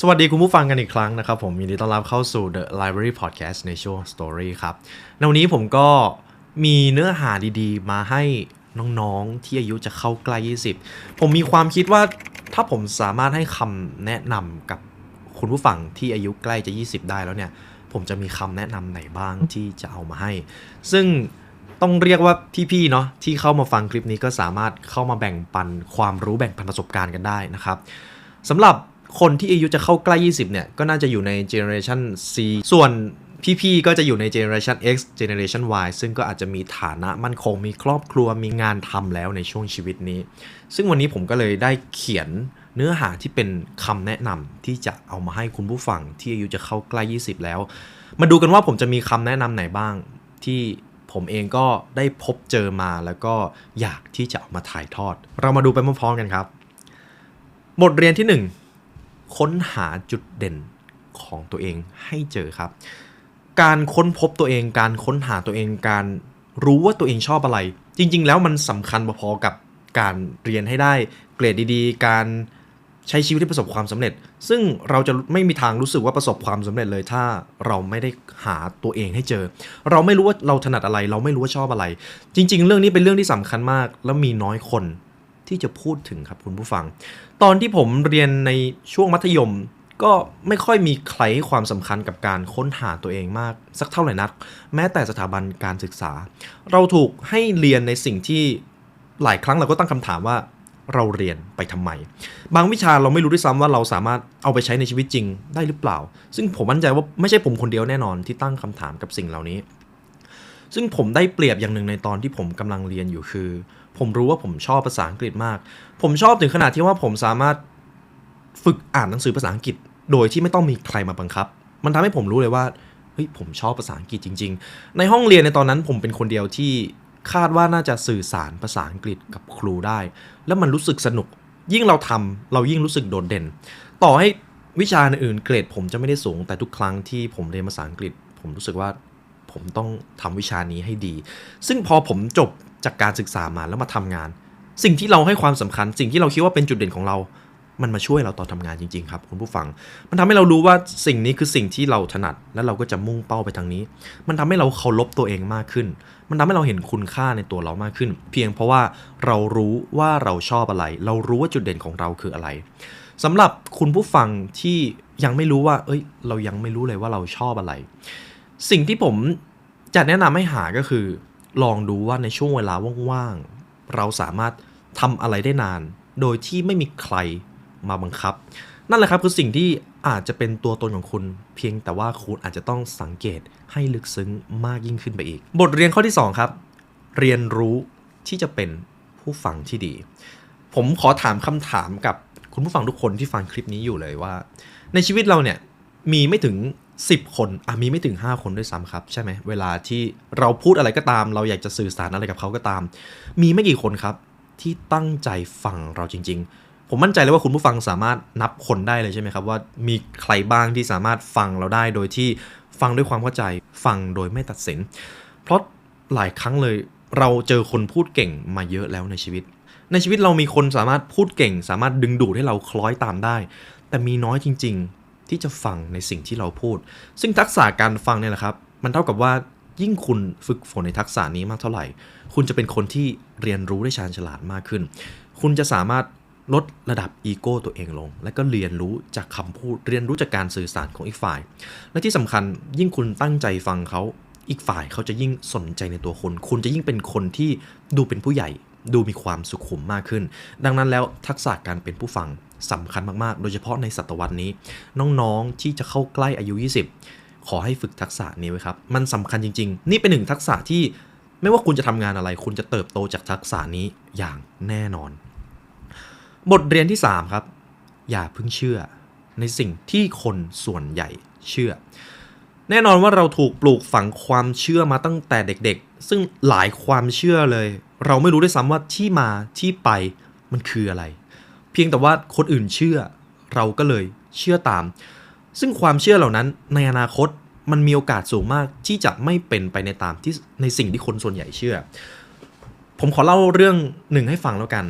สวัสดีคุณผู้ฟังกันอีกครั้งนะครับ ผมยินดีต้อนรับเข้าสู่ The Library Podcast ในช่วง Story ครับในวันนี้ผมก็มีเนื้อหาดีๆ มาให้น้องๆ ที่อายุจะเข้าใกล้ 20 ผมมีความคิดว่าถ้าผมสามารถให้คำแนะนำกับคุณผู้ฟังที่อายุใกล้จะ 20 ได้แล้วเนี่ย ผมจะมีคำแนะนำไหนบ้างที่จะเอามาให้ ซึ่งต้องเรียกว่าพี่ๆเนาะที่เข้ามาฟังคลิปนี้ก็สามารถเข้ามาแบ่งปันความรู้แบ่งปันประสบการณ์กันได้นะครับสำหรับ คนที่อายุจะเข้าใกล้ 20 เนี่ย ก็น่าจะอยู่ใน Generation C ส่วนพี่ๆ ก็จะอยู่ใน Generation X Generation Y ซึ่งก็อาจจะมีฐานะมั่นคง มีครอบครัว มีงานทำแล้วในช่วงชีวิตนี้ ซึ่งวันนี้ผมก็เลยได้เขียนเนื้อหาที่เป็นคำแนะนำที่จะเอามาให้คุณผู้ฟังที่อายุจะเข้าใกล้ 20 แล้ว มาดูกันว่าผมจะมีคำแนะนำไหนบ้างที่ผมเองก็ได้พบเจอมาแล้วก็อยากที่จะเอามาถ่ายทอด เรามาดูไปพร้อมๆกันครับ บทเรียนที่ 1 ค้นหาจุดเด่นของตัวเองให้เจอครับ การค้นพบตัวเอง การค้นหาตัวเอง การรู้ว่าตัวเองชอบอะไร จริง ๆ แล้วมันสำคัญพอๆกับการเรียนให้ได้เกรดดีๆ การใช้ชีวิตที่ประสบความสำเร็จ ซึ่งเราจะไม่มีทางรู้สึกว่าประสบความสำเร็จเลย ถ้าเราไม่ได้หาตัวเองให้เจอ เราไม่รู้ว่าเราถนัดอะไร เราไม่รู้ว่าชอบอะไร จริง ๆ เรื่องนี้เป็นเรื่องที่สำคัญมาก แล้วมีน้อยคน ที่จะพูดถึงครับคุณผู้ฟัง ตอนที่ผมเรียนในช่วงมัธยมก็ไม่ค่อยมีใครให้ความสำคัญกับการค้นหาตัวเองมาก สักเท่าไหร่นัก แม้แต่สถาบันการศึกษา เราถูกให้เรียนในสิ่งที่หลายครั้งเราก็ตั้งคำถามว่าเราเรียนไปทำไม บางวิชาเราไม่รู้ด้วยซ้ำว่าเราสามารถเอาไปใช้ในชีวิตจริงได้หรือเปล่า ซึ่งผมมั่นใจว่าไม่ใช่ผมคนเดียวแน่นอนที่ตั้งคำถามกับสิ่งเหล่านี้ ซึ่งผมได้เปรียบอย่างหนึ่งในตอนที่ผมกำลังเรียนอยู่คือ ผมรู้ว่าผมชอบภาษาอังกฤษมาก ผมชอบถึงขนาดที่ว่าผมสามารถฝึกอ่านหนังสือภาษาอังกฤษ โดยที่ไม่ต้องมีใครมาบังคับ มันทำให้ผมรู้เลยว่าเฮ้ยผมชอบภาษาอังกฤษจริง ๆ ในห้องเรียนในตอนนั้นผมเป็นคนเดียวที่คาดว่าน่าจะสื่อสารภาษาอังกฤษกับครูได้ แล้วมันรู้สึกสนุก ยิ่งเราทำเรายิ่งรู้สึกโดดเด่น ต่อให้วิชาอื่นเกรด ผมจะไม่ได้สูงแต่ทุกครั้งที่ผมเรียนภาษาอังกฤษ ผมรู้สึกว่าผมต้องทำวิชานี้ให้ดี ซึ่งพอผมจบ จากการศึกษามาแล้วมาทำงาน สิ่งที่เราให้ความสำคัญ สิ่งที่เราคิดว่าเป็นจุดเด่นของเรา มันมาช่วยเราตอนทำงานจริงๆครับคุณผู้ฟัง มันทำให้เรารู้ว่าสิ่งนี้คือสิ่งที่เราถนัด และเราก็จะมุ่งเป้าไปทางนี้ มันทำให้เราเคารพตัวเองมากขึ้น มันทำให้เราเห็นคุณค่าในตัวเรามากขึ้น เพียงเพราะว่าเรารู้ว่าเราชอบอะไร เรารู้ว่าจุดเด่นของเราคืออะไรสำหรับคุณผู้ฟังที่ยังไม่รู้ว่า เอ้ย เรายังไม่รู้เลยว่าเราชอบอะไร สิ่งที่ผมจะแนะนำให้หาก็คือ ลองดูว่าในช่วงเวลาว่างๆ เราสามารถทำอะไรได้นาน โดยที่ไม่มีใครมาบังคับ นั่นแหละครับคือสิ่งที่อาจจะเป็นตัวตนของคุณ เพียงแต่ว่าคุณอาจจะต้องสังเกตให้ลึกซึ้งมากยิ่งขึ้นไปอีก บทเรียนข้อที่ 2 ครับ เรียนรู้ที่จะเป็นผู้ฟังที่ดี ผมขอถามคำถามกับคุณผู้ฟังทุกคนที่ฟังคลิปนี้อยู่เลยว่า ในชีวิตเราเนี่ยมีไม่ถึง 10 คนอะมีไม่ถึง 5 คนด้วยซ้ำครับ ใช่ไหมเวลาที่เราพูดอะไรก็ตาม เราอยากจะสื่อสารอะไรกับเขาก็ตาม มีไม่กี่คนครับที่ตั้งใจฟังเราจริง ๆ ผมมั่นใจเลยว่าคุณผู้ฟังสามารถนับคนได้เลยใช่ไหมครับว่ามีใครบ้างที่สามารถฟังเราได้โดยที่ฟังด้วยความเข้าใจฟังโดยไม่ตัดสิน เพราะหลายครั้งเลยเราเจอคนพูดเก่งมาเยอะแล้วในชีวิต ในชีวิตเรามีคนสามารถพูดเก่ง สามารถดึงดูดให้เราคล้อยตามได้ แต่มีน้อยจริง ๆ ที่จะฟังในสิ่งที่เราพูด ซึ่งทักษะการฟังเนี่ยแหละครับ มันเท่ากับว่ายิ่งคุณฝึกฝนในทักษะนี้มากเท่าไหร่ คุณจะเป็นคนที่เรียนรู้ได้ชาญฉลาดมากขึ้น คุณจะสามารถลดระดับอีโก้ตัวเองลง และก็เรียนรู้จากคำพูด เรียนรู้จากการสื่อสารของอีกฝ่าย และที่สำคัญยิ่งคุณตั้งใจฟังเขาอีกฝ่ายเขาจะยิ่งสนใจในตัวคุณ คุณจะยิ่งเป็นคนที่ดูเป็นผู้ใหญ่ ดูมีความสุขุมมากขึ้น ดังนั้นแล้วทักษะการเป็นผู้ฟังสำคัญมากๆ โดยเฉพาะในศตวรรษนี้ น้องๆที่จะเข้าใกล้อายุ 20 ขอให้ฝึกทักษะนี้ไว้ครับ มันสำคัญจริง ๆ นี่เป็นหนึ่งทักษะที่ไม่ว่าคุณจะทำงานอะไร คุณจะเติบโตจากทักษะนี้อย่างแน่นอน บทเรียนที่ 3 ครับ อย่าเพิ่งเชื่อ ในสิ่งที่คนส่วนใหญ่เชื่อ แน่นอนว่าเราถูกปลูกฝังความเชื่อมาตั้งแต่เด็ก ๆ ซึ่งหลายความเชื่อเลย เราไม่รู้ด้วยซ้ำว่าที่มาที่ไปมันคืออะไร เพียงแต่ว่าคนอื่นเชื่อ เราก็เลยเชื่อตาม ซึ่งความเชื่อเหล่านั้นในอนาคตมันมีโอกาสสูงมากที่จะไม่เป็นไปในตามที่ในสิ่งที่คนส่วนใหญ่เชื่อ ผมขอเล่าเรื่องหนึ่งให้ฟังแล้วกัน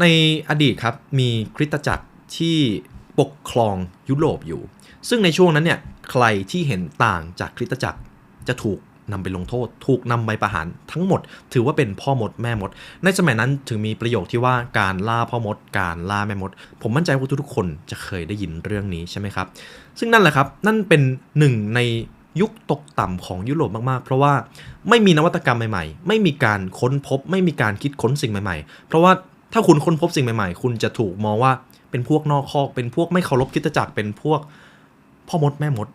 ในอดีตครับมีคริสตจักรที่ปกครองยุโรปอยู่ ซึ่งในช่วงนั้นเนี่ยใครที่เห็นต่างจากคริสตจักรจะถูก นำไปลงโทษ ถูกนำไปประหารทั้งหมด ถือว่าเป็นพ่อมดแม่มด ในสมัยนั้นถึงมีประโยคที่ว่าการล่าพ่อมด การล่าแม่มด ผมมั่นใจว่าทุกๆคนจะเคยได้ยินเรื่องนี้ใช่ไหมครับ ซึ่งนั่นแหละครับ นั่นเป็นหนึ่งในยุคตกต่ำของยุโรปมากๆ เพราะว่าไม่มีนวัตกรรมใหม่ๆ ไม่มีการค้นพบ ไม่มีการคิดค้นสิ่งใหม่ๆ เพราะว่าถ้าคุณค้นพบสิ่งใหม่ๆ คุณจะถูกมองว่าเป็นพวกนอกคอก เป็นพวกไม่เคารพคริสตจักรเป็นพวกพ่อมดแม่มด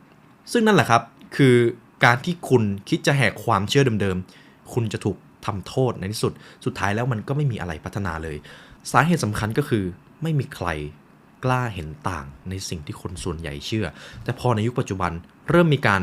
ซึ่งนั่นแหละครับ คือ การที่คุณคิดจะแหกความเชื่อเดิมๆ คุณจะถูกทำโทษในที่สุด สุดท้ายแล้วมันก็ไม่มีอะไรพัฒนาเลย สาเหตุสำคัญก็คือไม่มีใครกล้าเห็นต่างในสิ่งที่คนส่วนใหญ่เชื่อ แต่พอในยุคปัจจุบันเริ่มมีการ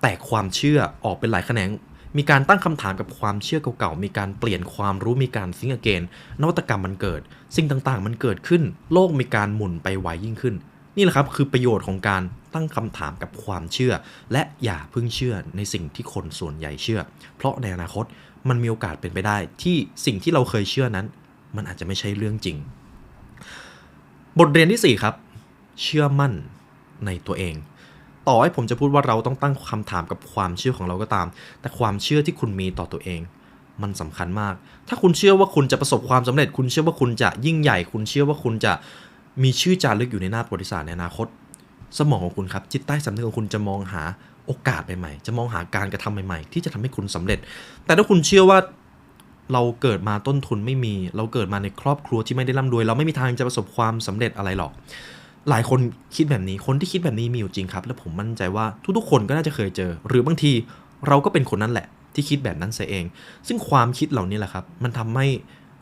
แตกความเชื่อออกเป็นหลายแขนง มีการตั้งคำถามกับความเชื่อเก่าๆ มีการเปลี่ยนความรู้ มีการซิงเกนนวัตกรรมมันเกิด สิ่งต่างๆ มันเกิดขึ้น โลกมีการหมุนไปไวยิ่งขึ้น นี่แหละครับคือประโยชน์ของการตั้งคำถามกับความเชื่อ และอย่าเพิ่งเชื่อในสิ่งที่คนส่วนใหญ่เชื่อ เพราะในอนาคตมันมีโอกาสเป็นไปได้ ที่สิ่งที่เราเคยเชื่อนั้น มันอาจจะไม่ใช่เรื่องจริง บทเรียนที่ 4 ครับ เชื่อมั่นในตัวเอง ต่อให้ผมจะพูดว่าเราต้องตั้งคำถามกับความเชื่อของเราก็ตาม แต่ความเชื่อที่คุณมีต่อตัวเองมันสำคัญมาก ถ้าคุณเชื่อว่าคุณจะประสบความสำเร็จ คุณเชื่อว่าคุณจะยิ่งใหญ่ คุณเชื่อว่าคุณจะ มีชื่อจารึกอยู่ในหน้าประวัติศาสตร์ในอนาคต สมองของคุณครับ จิตใต้สำนึกของคุณจะมองหาโอกาสใหม่ๆ จะมองหาการกระทำใหม่ๆ ที่จะทำให้คุณสำเร็จ แต่ถ้าคุณเชื่อว่าเราเกิดมาต้นทุนไม่มี เราเกิดมาในครอบครัวที่ไม่ได้ร่ำรวย เราไม่มีทางจะประสบความสำเร็จอะไรหรอก หลายคนคิดแบบนี้ คนที่คิดแบบนี้มีอยู่จริงครับ และผมมั่นใจว่าทุกๆ คนก็น่าจะเคยเจอ หรือบางทีเราก็เป็นคนนั้นแหละ ที่คิดแบบนั้นเสียเอง ซึ่งความคิดเหล่านี้แหละครับ มันทำให้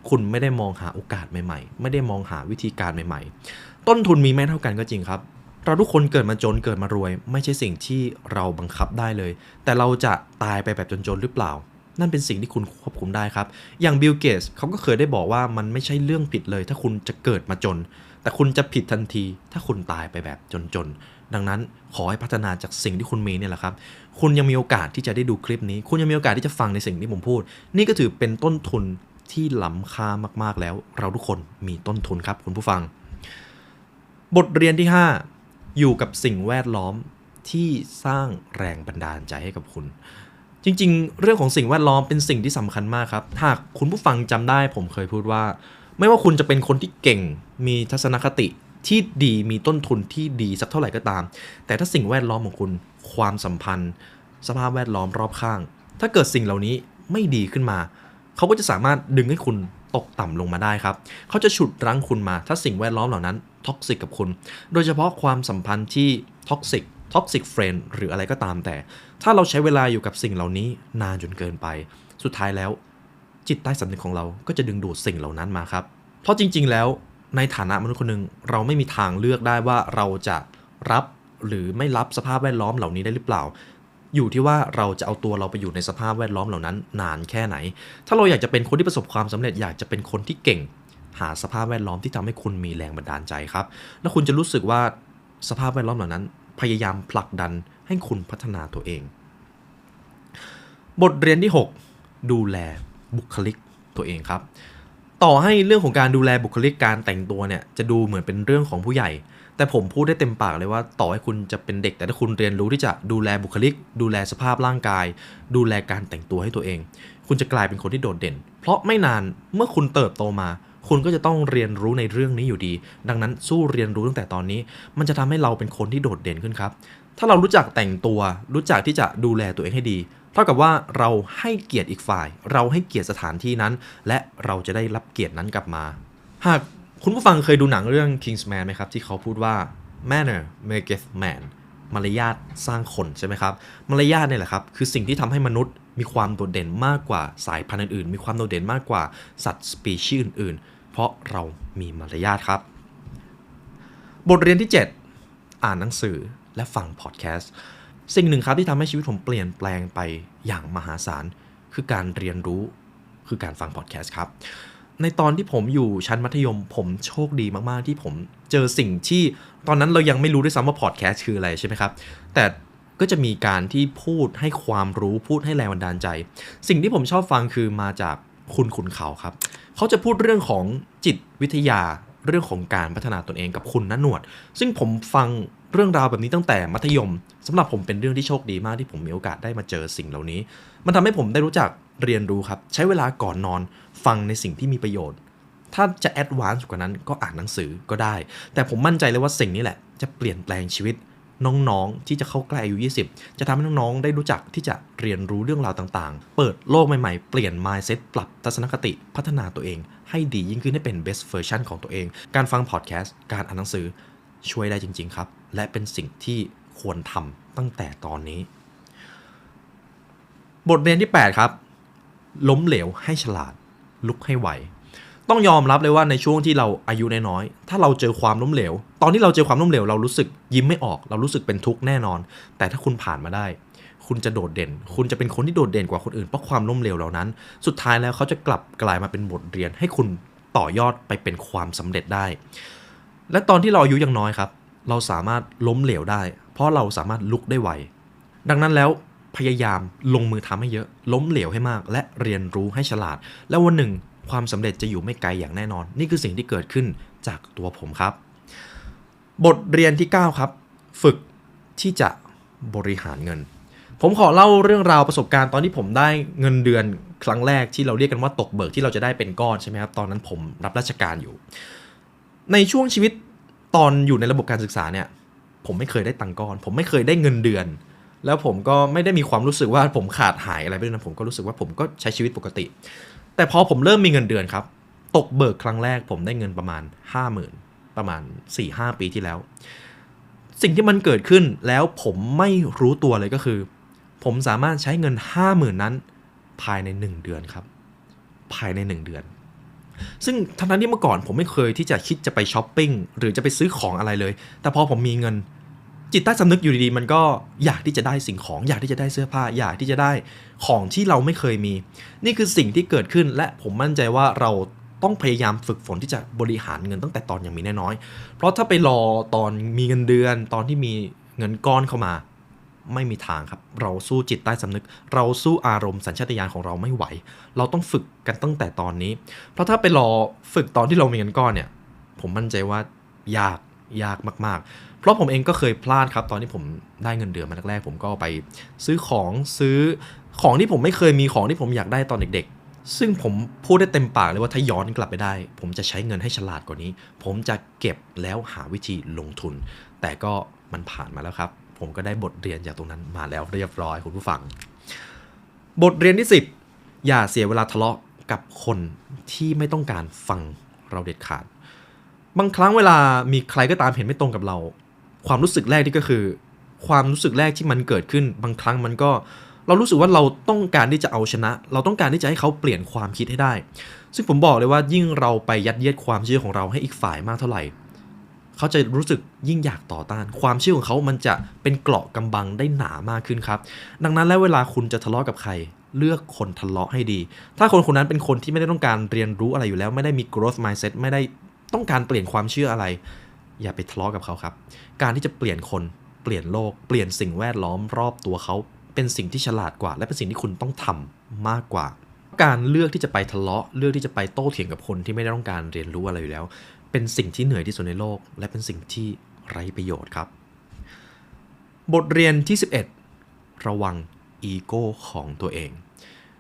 คุณไม่ได้มองหาโอกาสใหม่ๆ ไม่ได้มองหาวิธีการใหม่ๆ ต้นทุนมีไม่เท่ากันก็จริงครับ เราทุกคนเกิดมาจนเกิดมารวย ไม่ใช่สิ่งที่เราบังคับได้เลย แต่เราจะตายไปแบบจนๆหรือเปล่า นั่นเป็นสิ่งที่คุณควบคุมได้ครับ อย่างบิลเกตส์เขาก็เคยได้บอกว่ามันไม่ใช่เรื่องผิดเลย ถ้าคุณจะเกิดมาจน แต่คุณจะผิดทันที ถ้าคุณตายไปแบบจนๆดังนั้นขอให้พัฒนาจากสิ่งที่คุณมีเนี่ยแหละครับคุณยังมีโอกาสที่จะได้ดูคลิปนี้ คุณยังมีโอกาสที่จะฟังในสิ่งที่ผมพูด นี่ก็ถือเป็นต้นทุน ที่ล้ำค่ามากๆแล้ว เราทุกคนมีต้นทุนครับคุณผู้ฟัง บทเรียนที่ 5 อยู่กับสิ่งแวดล้อมที่สร้างแรงบันดาลใจให้กับคุณ จริงๆ เรื่องของสิ่งแวดล้อมเป็นสิ่งที่สำคัญมากครับ หากคุณผู้ฟังจำได้ผมเคยพูดว่า ไม่ว่าคุณจะเป็นคนที่เก่งมีทัศนคติที่ดีมีต้นทุนที่ดีสักเท่าไหร่ก็ตาม แต่ถ้าสิ่งแวดล้อมของคุณความสัมพันธ์ สภาพแวดล้อมรอบข้าง ถ้าเกิดสิ่งเหล่านี้ไม่ดีขึ้นมา เขาก็จะสามารถดึงให้คุณตกต่ำลงมาได้ครับ เขาจะฉุดรั้งคุณมา ถ้าสิ่งแวดล้อมเหล่านั้นท็อกซิกกับคุณ โดยเฉพาะความสัมพันธ์ที่ท็อกซิกท็อกซิกเฟรนด์หรืออะไรก็ตามแต่ ถ้าเราใช้เวลาอยู่กับสิ่งเหล่านี้นานจนเกินไป สุดท้ายแล้ว จิตใต้สำนึกของเราก็จะดึงดูดสิ่งเหล่านั้นมาครับ เพราะจริง ๆ แล้วในฐานะมนุษย์คนหนึ่งเราไม่มีทางเลือกได้ว่าเราจะรับหรือไม่รับสภาพแวดล้อมเหล่านี้ได้หรือเปล่า อยู่ที่ว่าเราจะเอาตัวเราไปอยู่ในสภาพแวดล้อมเหล่านั้น นานแค่ไหน ถ้าเราอยากจะเป็นคนที่ประสบความสำเร็จอยากจะเป็นคนที่เก่ง หาสภาพแวดล้อมที่ทำให้คุณมีแรงบันดาลใจครับ แล้วคุณจะรู้สึกว่าสภาพแวดล้อมเหล่านั้น พยายามผลักดันให้คุณพัฒนาตัวเอง บทเรียนที่ 6 ดูแลบุคลิกตัวเองครับ ต่อให้เรื่องของการดูแลบุคลิกการแต่งตัวเนี่ยจะดูเหมือนเป็นเรื่องของผู้ใหญ่ แต่ผมพูดได้เต็มปากเลยว่า ต่อให้คุณจะเป็นเด็กแต่ถ้าคุณเรียนรู้ที่จะดูแลบุคลิก ดูแลสภาพร่างกาย ดูแลการแต่งตัวให้ตัวเอง คุณจะกลายเป็นคนที่โดดเด่น เพราะไม่นานเมื่อคุณเติบโตมา คุณก็จะต้องเรียนรู้ในเรื่องนี้อยู่ดี ดังนั้นสู้เรียนรู้ตั้งแต่ตอนนี้ มันจะทำให้เราเป็นคนที่โดดเด่นขึ้นครับ ถ้าเรารู้จักแต่งตัว รู้จักที่จะดูแลตัวเองให้ดีเท่ากับว่าเราให้เกียรติอีกฝ่าย เราให้เกียรติสถานที่นั้น และเราจะได้รับเกียรตินั้นกลับมา หาก คุณผู้ฟังเคยดูหนังเรื่อง Kingsman ไหมครับ ที่เขาพูดว่า manner maketh man มารยาทสร้างคนใช่ไหมครับ มารยาทเนี่ยแหละครับ คือสิ่งที่ทำให้มนุษย์มีความโดดเด่นมากกว่าสายพันธุ์อื่นๆ มีความโดดเด่นมากกว่าสัตว์สปีชีส์อื่นๆ เพราะเรามีมารยาทครับ บทเรียนที่ 7 อ่านหนังสือและฟังพอดแคสต์สิ่งหนึ่งครับที่ทำให้ชีวิตผมเปลี่ยนแปลงไปอย่างมหาศาลคือการเรียนรู้คือการฟังพอดแคสต์ครับ ในตอนที่ผมอยู่ชั้นมัธยม ผมโชคดีมากๆที่ผมเจอสิ่งที่ตอนนั้นเรายังไม่รู้ด้วยซ้ำว่าพอดแคสต์คืออะไรใช่ไหมครับ แต่ก็จะมีการที่พูดให้ความรู้พูดให้แรงบันดาลใจ สิ่งที่ผมชอบฟังคือมาจากคุณขุนเขาครับ เขาจะพูดเรื่องของจิตวิทยาเรื่องของการพัฒนาตนเองกับคุณนันหนวด ซึ่งผมฟังเรื่องราวแบบนี้ตั้งแต่มัธยมสำหรับผมเป็นเรื่องที่โชคดีมากที่ผมมีโอกาสได้มาเจอสิ่งเหล่านี้ มันทำให้ผมได้รู้จัก เรียนรู้ครับ ใช้เวลาก่อนนอนฟังในสิ่งที่มีประโยชน์ ถ้าจะแอดวานซ์กว่านั้นก็อ่านหนังสือก็ได้ แต่ผมมั่นใจเลยว่าสิ่งนี้แหละ จะเปลี่ยนแปลงชีวิตน้องๆ ที่จะเข้าใกล้อายุ 20 จะทำให้น้องๆ ได้รู้จักที่จะเรียนรู้เรื่องราวต่างๆ เปิดโลกใหม่ๆ เปลี่ยน mindset ปรับทัศนคติพัฒนาตัวเอง ให้ดียิ่งขึ้นให้เป็น best version ของตัวเอง การฟังพอดแคสต์ การอ่านหนังสือช่วยได้จริง ๆ ครับ และเป็นสิ่งที่ควรทำตั้งแต่ตอนนี้ บทเรียนที่ 8 ครับ ล้มเหลวให้ฉลาด ลุกให้ไหว ต้องยอมรับเลยว่าในช่วงที่เราอายุน้อยๆถ้าเราเจอความล้มเหลว ตอนที่เราเจอความล้มเหลวเรารู้สึกยิ้มไม่ออก เรารู้สึกเป็นทุกข์แน่นอน แต่ถ้าคุณผ่านมาได้ คุณจะโดดเด่น คุณจะเป็นคนที่โดดเด่นกว่าคนอื่นเพราะความล้มเหลวเหล่านั้น สุดท้ายแล้วเขาจะกลับกลายมาเป็นบทเรียน ให้คุณต่อยอดไปเป็นความสำเร็จได้ และตอนที่เราอายุยังน้อยครับ เราสามารถล้มเหลวได้ เพราะเราสามารถลุกได้ไวดังนั้นแล้ว พยายามลงมือทำให้เยอะ ล้มเหลวให้มาก และเรียนรู้ให้ฉลาด แล้ววันหนึ่งความสำเร็จจะอยู่ไม่ไกลอย่างแน่นอน นี่คือสิ่งที่เกิดขึ้นจากตัวผมครับ บทเรียนที่ 9 ครับ ฝึกที่จะบริหารเงิน ผมขอเล่าเรื่องราวประสบการณ์ตอนที่ผมได้เงินเดือนครั้งแรกที่เราเรียกกันว่าตกเบิกที่เราจะได้เป็นก้อนใช่ไหมครับตอนนั้นผมรับราชการอยู่ ในช่วงชีวิตตอนอยู่ในระบบการศึกษาเนี่ยผมไม่เคยได้ตังก้อน ผมไม่เคยได้เงินเดือน แล้วผมก็ไม่ได้มีความรู้สึกว่าผมขาดหายอะไรไปด้วยนะผมก็รู้สึกว่าผมก็ใช้ชีวิตปกติ แต่พอผมเริ่มมีเงินเดือนครับ ตกเบิกครั้งแรกผมได้เงินประมาณ 50,000 ประมาณ 4-5 ปีที่แล้ว สิ่งที่มันเกิดขึ้นแล้วผมไม่รู้ตัวเลยก็คือ ผมสามารถใช้เงิน 50,000 นั้น ภายใน 1 เดือนครับ ภายใน 1 เดือนซึ่งทั้งนั้นที่เมื่อก่อนผมไม่เคยที่จะคิดจะไปช้อปปิ้งหรือจะไปซื้อของอะไรเลย แต่พอผมมีเงิน จิตใต้สำนึกอยู่ดีๆ มันก็อยากที่จะได้สิ่งของอยากที่จะได้เสื้อผ้า อยากที่จะได้ของที่เราไม่เคยมี นี่คือสิ่งที่เกิดขึ้นและผมมั่นใจว่าเราต้องพยายามฝึกฝนที่จะบริหารเงินตั้งแต่ตอนยังมีน้อยๆเพราะถ้าไปรอตอนมีเงินเดือน ตอนที่มีเงินก้อนเข้ามา ไม่มีทางครับ เราสู้จิตใต้สำนึก เราสู้อารมณ์สัญชาตญาณของเราไม่ไหว เราต้องฝึกกันตั้งแต่ตอนนี้ เพราะถ้าไปรอฝึกตอนที่เรามีเงินก้อนเนี่ย ผมมั่นใจว่ายากยากมาก ๆ เพราะผมเองก็เคยพลาดครับ ตอนที่ผมได้เงินเดือนมาแรกๆผมก็ไปซื้อของซื้อของที่ผมไม่เคยมีของที่ผมอยากได้ตอนเด็กๆ ซึ่งผมพูดได้เต็มปากเลยว่าถ้าย้อนกลับไปได้ ผมจะใช้เงินให้ฉลาดกว่านี้ ผมจะเก็บแล้วหาวิธีลงทุน แต่ก็มันผ่านมาแล้วครับ ผมก็ได้บทเรียนจากตรงนั้นมาแล้วเรียบร้อยคุณผู้ฟัง บทเรียนที่ 10 อย่าเสียเวลาทะเลาะกับคนที่ไม่ต้องการฟังเราเด็ดขาด บางครั้งเวลามีใครก็ตามเห็นไม่ตรงกับเรา ความรู้สึกแรกที่ก็คือ ความรู้สึกแรกที่มันเกิดขึ้นบางครั้งมันก็เรารู้สึกว่าเราต้องการที่จะเอาชนะ เราต้องการที่จะให้เขาเปลี่ยนความคิดให้ได้ ซึ่งผมบอกเลยว่ายิ่งเราไปยัดเยียดความเชื่อของเราให้อีกฝ่ายมากเท่าไหร่ เขาจะรู้สึกยิ่งอยากต่อต้าน ความเชื่อของเขามันจะเป็นเกราะกำบังได้หนามากขึ้นครับ ดังนั้นแล้วเวลาคุณจะทะเลาะกับใคร เลือกคนทะเลาะให้ดี ถ้าคนคนนั้นเป็นคนที่ไม่ได้ต้องการเรียนรู้อะไรอยู่แล้ว ไม่ได้มี growth mindset ไม่ได้ต้องการเปลี่ยนความเชื่ออะไร อย่าไปทะเลาะกับเขาครับ การที่จะเปลี่ยนคนเปลี่ยนโลก เปลี่ยนสิ่งแวดล้อมรอบตัวเขา เป็นสิ่งที่ฉลาดกว่า และเป็นสิ่งที่คุณต้องทำมากกว่า การเลือกที่จะไปทะเลาะ เลือกที่จะไปโต้เถียงกับคนที่ไม่ได้ต้องการเรียนรู้อะไรอยู่แล้ว เป็นสิ่งที่เหนื่อยที่สุดในโลก และเป็นสิ่งที่ไร้ประโยชน์ครับ บทเรียนที่ 11 ระวังอีโก้ของตัวเอง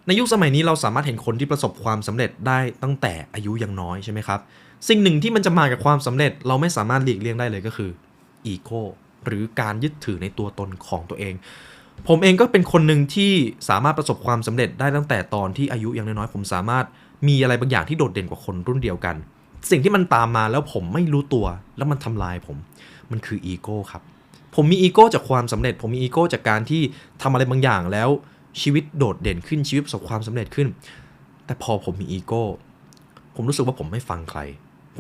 ในยุคสมัยนี้เราสามารถเห็นคนที่ประสบความสำเร็จได้ตั้งแต่อายุยังน้อยใช่ไหมครับ สิ่งหนึ่งที่มันจะมากับความสำเร็จ เราไม่สามารถหลีกเลี่ยงได้เลยก็คืออีโก้หรือการยึดถือในตัวตนของตัวเอง ผมเองก็เป็นคนหนึ่งที่สามารถประสบความสำเร็จได้ตั้งแต่ตอนที่อายุยังน้อยๆผมสามารถมีอะไรบางอย่างที่โดดเด่นกว่าคนรุ่นเดียวกัน สิ่งที่มันตามมาแล้วผมไม่รู้ตัวแล้วมันทำลายผม มันคืออีโก้ครับผมมีอีโก้จากความสำเร็จ ผมมีอีโก้จากการที่ทำอะไรบางอย่างแล้วชีวิตโดดเด่นขึ้นชีวิตประสบความสำเร็จขึ้น แต่พอผมมีอีโก้ผมรู้สึกว่าผมไม่ฟังใคร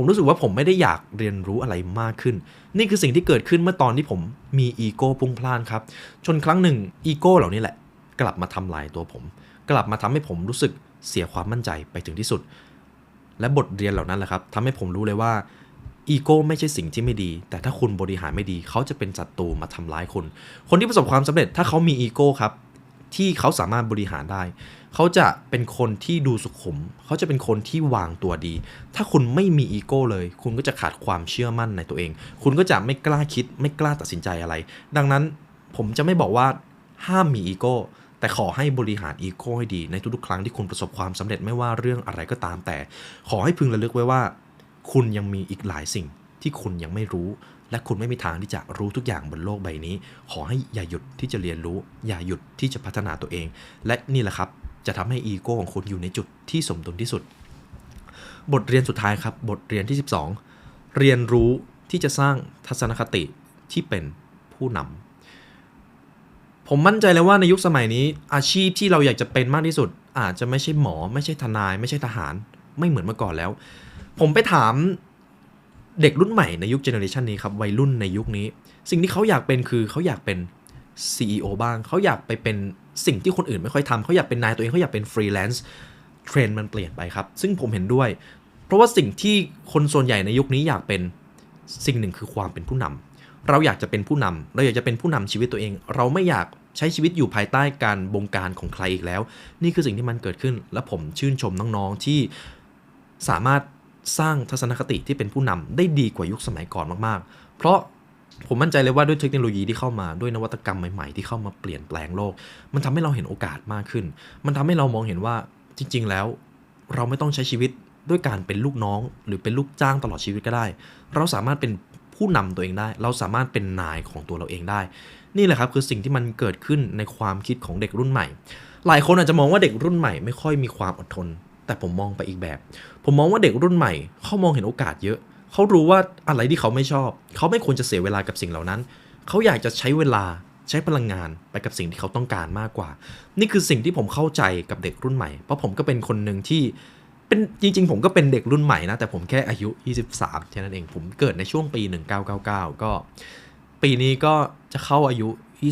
ผมรู้สึกว่าผมไม่ได้อยากเรียนรู้อะไรมากขึ้น นี่คือสิ่งที่เกิดขึ้นเมื่อตอนที่ผมมีอีโก้พุ่งพล่านครับ จนครั้งหนึ่งอีโก้เหล่านี้แหละ กลับมาทำลายตัวผม กลับมาทำให้ผมรู้สึกเสียความมั่นใจไปถึงที่สุด และบทเรียนเหล่านั้นแหละครับทำให้ผมรู้เลยว่าอีโก้ไม่ใช่สิ่งที่ไม่ดี แต่ถ้าคุณบริหารไม่ดี เขาจะเป็นศัตรูมาทำร้ายคุณ คนที่ประสบความสำเร็จถ้าเขามีอีโก้ครับ ที่เขาสามารถบริหารได้ เขาจะเป็นคนที่ดูสุขุม เขาจะเป็นคนที่วางตัวดี ถ้าคุณไม่มีอีโก้เลย คุณก็จะขาดความเชื่อมั่นในตัวเอง คุณก็จะไม่กล้าคิด ไม่กล้าตัดสินใจอะไร ดังนั้นผมจะไม่บอกว่าห้ามมีอีโก้แต่ขอให้บริหารอีโก้ให้ดีในทุกๆครั้งที่คุณประสบความสำเร็จไม่ว่าเรื่องอะไรก็ตามแต่ ขอให้พึงระลึกไว้ว่า คุณยังมีอีกหลายสิ่งที่คุณยังไม่รู้ และคุณไม่มีทางที่จะรู้ทุกอย่างบนโลกใบนี้ ขอให้อย่าหยุดที่จะเรียนรู้ อย่าหยุดที่จะพัฒนาตัวเอง และนี่แหละครับจะทำให้อีโก้ของคุณอยู่ในจุดที่สมดุลที่สุด บทเรียนสุดท้ายครับ บทเรียนที่ 12 เรียนรู้ที่จะสร้างทัศนคติที่เป็นผู้นำผมมั่นใจเลยว่าในยุคสมัยนี้ อาชีพที่เราอยากจะเป็นมากที่สุด อาจจะไม่ใช่หมอ ไม่ใช่ทนาย ไม่ใช่ทหาร ไม่เหมือนเมื่อก่อนแล้ว ผมไปถาม เด็กรุ่นใหม่ในยุคเจเนอเรชันนี้ครับวัยรุ่นในยุคนี้ สิ่งที่เขาอยากเป็นคือเขาอยากเป็น CEO บ้าง เขาอยากไปเป็นสิ่งที่คนอื่นไม่ค่อยทำเขาอยากเป็นนายตัวเองเขาอยากเป็นฟรีแลนซ์เทรนด์มันเปลี่ยนไปครับ ซึ่งผมเห็นด้วย เพราะว่าสิ่งที่คนส่วนใหญ่ในยุคนี้อยากเป็นสิ่งหนึ่งคือความเป็นผู้นำเราอยากจะเป็นผู้นำเราอยากจะเป็นผู้นำชีวิตตัวเอง เราไม่อยากใช้ชีวิตอยู่ภายใต้การบงการของใครอีกแล้ว นี่คือสิ่งที่มันเกิดขึ้น และผมชื่นชมน้องๆที่สามารถ สร้างทัศนคติที่เป็นผู้นำได้ดีกว่ายุคสมัยก่อนมากๆ เพราะผมมั่นใจเลยว่าด้วยเทคโนโลยีที่เข้ามาด้วยนวัตกรรมใหม่ๆ ที่เข้ามาเปลี่ยนแปลงโลก มันทำให้เราเห็นโอกาสมากขึ้น มันทำให้เรามองเห็นว่าจริง ๆ แล้ว เราไม่ต้องใช้ชีวิตด้วยการเป็นลูกน้อง หรือเป็นลูกจ้างตลอดชีวิตก็ได้ เราสามารถเป็นผู้นำตัวเองได้ เราสามารถเป็นนายของตัวเราเองได้ นี่แหละครับคือสิ่งที่มันเกิดขึ้นในความคิดของเด็กรุ่นใหม่ หลายคนอาจจะมองว่าเด็กรุ่นใหม่ไม่ค่อยมีความอดทน แต่ผมมองไปอีกแบบ ผมมองว่าเด็กรุ่นใหม่เขามองเห็นโอกาสเยอะ เขารู้ว่าอะไรที่เขาไม่ชอบ เขาไม่ควรจะเสียเวลากับสิ่งเหล่านั้น เขาอยากจะใช้เวลาใช้พลังงานไปกับสิ่งที่เขาต้องการมากกว่า นี่คือสิ่งที่ผมเข้าใจกับเด็กรุ่นใหม่ เพราะผมก็เป็นคนหนึ่งที่เป็นจริงๆ ผมก็เป็นเด็กรุ่นใหม่นะ แต่ผมแค่อายุ 23แค่นั้นเองผมเกิดในช่วงปี 1999 ก็ ปีนี้ก็จะเข้าอายุ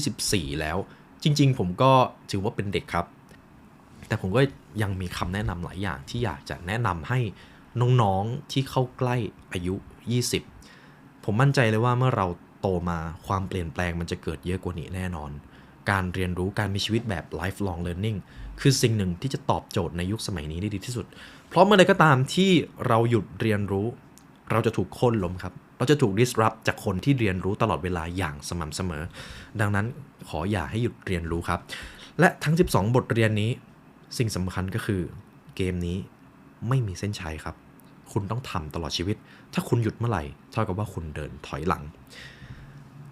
24 แล้ว จริง ๆ ผมก็ถือว่าเป็นเด็กครับ แต่ผมก็ยังมีคำแนะนำหลายอย่างที่อยากจะแนะนำให้น้องๆที่เข้าใกล้อายุ 20 ผมมั่นใจเลยว่าเมื่อเราโตมาความเปลี่ยนแปลงมันจะเกิดเยอะกว่านี้แน่นอน การเรียนรู้การมีชีวิตแบบ lifelong learning คือสิ่งหนึ่งที่จะตอบโจทย์ในยุคสมัยนี้ได้ดีที่สุด เพราะเมื่อใดก็ตามที่เราหยุดเรียนรู้ เราจะถูกโค่นล้มครับ เราจะถูก disrupt จากคนที่เรียนรู้ตลอดเวลาอย่างสม่ำเสมอ ดังนั้นขออย่าให้หยุดเรียนรู้ครับ และทั้ง 12 บทเรียนนี้ สิ่งสำคัญก็คือเกมนี้ไม่มีเส้นชัยครับ คุณต้องทำตลอดชีวิต ถ้าคุณหยุดเมื่อไหร่เท่ากับว่าคุณเดินถอยหลัง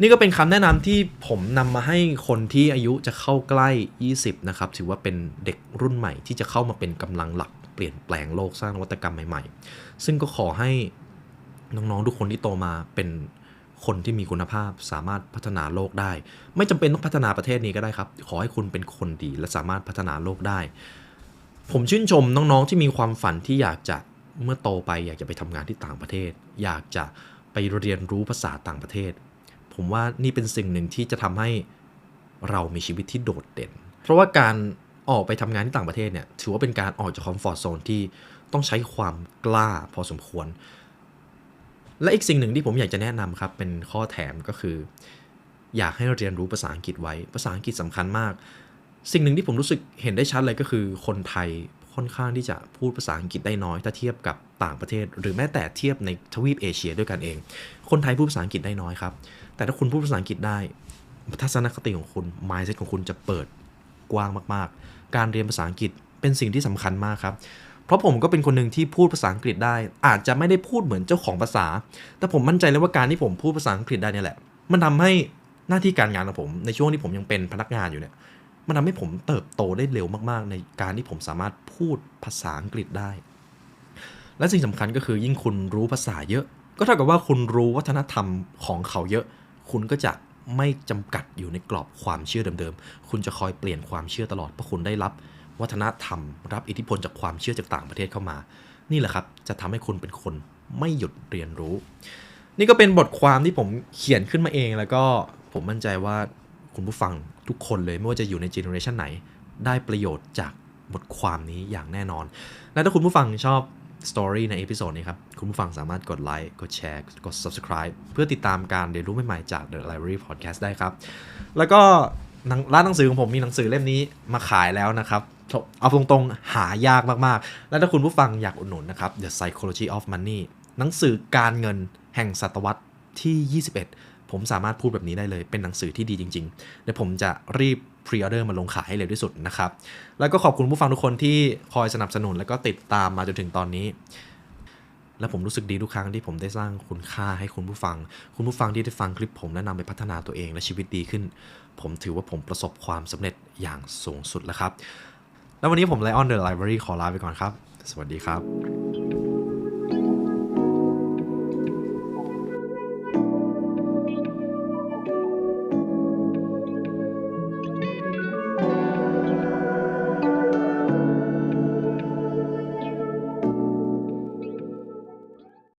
นี่ก็เป็นคำแนะนำที่ผมนำมาให้คนที่อายุจะเข้าใกล้ 20 นะครับ ถือว่าเป็นเด็กรุ่นใหม่ที่จะเข้ามาเป็นกำลังหลักเปลี่ยนแปลงโลกสร้างนวัตกรรมใหม่ ๆ ซึ่งก็ขอให้น้องๆ ทุกคนที่โตมาเป็น คนที่มีคุณภาพสามารถพัฒนาโลกได้ ไม่จำเป็นต้องพัฒนาประเทศนี้ก็ได้ครับ ขอให้คุณเป็นคนดีและสามารถพัฒนาโลกได้ ผมชื่นชมน้องๆที่มีความฝันที่อยากจะเมื่อโตไปอยากจะไปทำงานที่ต่างประเทศ อยากจะไปเรียนรู้ภาษาต่างประเทศ ผมว่านี่เป็นสิ่งหนึ่งที่จะทำให้เรามีชีวิตที่โดดเด่น เพราะว่าการออกไปทำงานที่ต่างประเทศเนี่ยถือว่าเป็นการออกจากคอมฟอร์ทโซนที่ต้องใช้ความกล้าพอสมควร และอีกสิ่งหนึ่งที่ผมอยากจะแนะนำครับ เป็นข้อแถมก็คือ อยากให้เรียนรู้ภาษาอังกฤษไว้ ภาษาอังกฤษสำคัญมาก สิ่งหนึ่งที่ผมรู้สึกเห็นได้ชัดเลยก็คือ คนไทยค่อนข้างที่จะพูดภาษาอังกฤษได้น้อย ถ้าเทียบกับต่างประเทศ หรือแม้แต่เทียบในทวีปเอเชียด้วยกันเอง คนไทยพูดภาษาอังกฤษได้น้อยครับ แต่ถ้าคุณพูดภาษาอังกฤษได้ ทัศนคติของคุณ mindset ของคุณจะเปิดกว้างมาก ๆ การเรียนภาษาอังกฤษเป็นสิ่งที่สำคัญมากครับ เพราะผมก็เป็นคนหนึ่งที่พูดภาษาอังกฤษได้ อาจจะไม่ได้พูดเหมือนเจ้าของภาษา แต่ผมมั่นใจเลยว่าการที่ผมพูดภาษาอังกฤษได้เนี่ยแหละ มันทำให้หน้าที่การงานของผมในช่วงที่ผมยังเป็นพนักงานอยู่เนี่ย มันทำให้ผมเติบโตได้เร็วมากๆ ในการที่ผมสามารถพูดภาษาอังกฤษได้ และสิ่งสำคัญก็คือยิ่งคุณรู้ภาษาเยอะ ก็เท่ากับว่าคุณรู้วัฒนธรรมของเขาเยอะ คุณก็จะไม่จำกัดอยู่ในกรอบความเชื่อเดิมๆ คุณจะคอยเปลี่ยนความเชื่อตลอดเพราะคุณได้รับ วัฒนธรรม รับอิทธิพลจากความเชื่อจากต่างประเทศเข้ามา นี่แหละครับจะทำให้คุณเป็นคนไม่หยุดเรียนรู้ นี่ก็เป็นบทความที่ผมเขียนขึ้นมาเองแล้วก็ผมมั่นใจว่าคุณผู้ฟังทุกคนเลยไม่ว่าจะอยู่ในเจเนอเรชันไหน ได้ประโยชน์จากบทความนี้อย่างแน่นอน และถ้าคุณผู้ฟังชอบสตอรี่ในเอพิโซดนี้ครับ คุณผู้ฟังสามารถกดไลค์ กดแชร์ กด subscribe เพื่อติดตามการเรียนรู้ใหม่ๆจาก The Library Podcast ได้ครับ แล้วก็ร้านหนังสือของผมมีหนังสือเล่มนี้มาขายแล้วนะครับ เอาตรงๆ หายากมากๆ และถ้าคุณผู้ฟังอยากอุดหนุนนะครับ The Psychology of Money หนังสือการเงินแห่งศตวรรษที่ 21 ผมสามารถพูดแบบนี้ได้เลย เป็นหนังสือที่ดีจริงๆ เดี๋ยวผมจะรีบพรีออเดอร์มาลงขายให้เร็วที่สุดนะครับ แล้วก็ขอบคุณผู้ฟังทุกคนที่คอยสนับสนุนและก็ติดตามมาจนถึงตอนนี้ และผมรู้สึกดีทุกครั้งที่ผมได้สร้างคุณค่าให้คุณผู้ฟัง คุณผู้ฟังที่ได้ฟังคลิปผมและนำไปพัฒนาตัวเองและชีวิตดีขึ้น ผมถือว่าผมประสบความสำเร็จอย่างสูงสุดแล้วครับ แล้ววันนี้ผมไลออนเดอะไลบรารีขอลาไปก่อนครับ สวัสดีครับ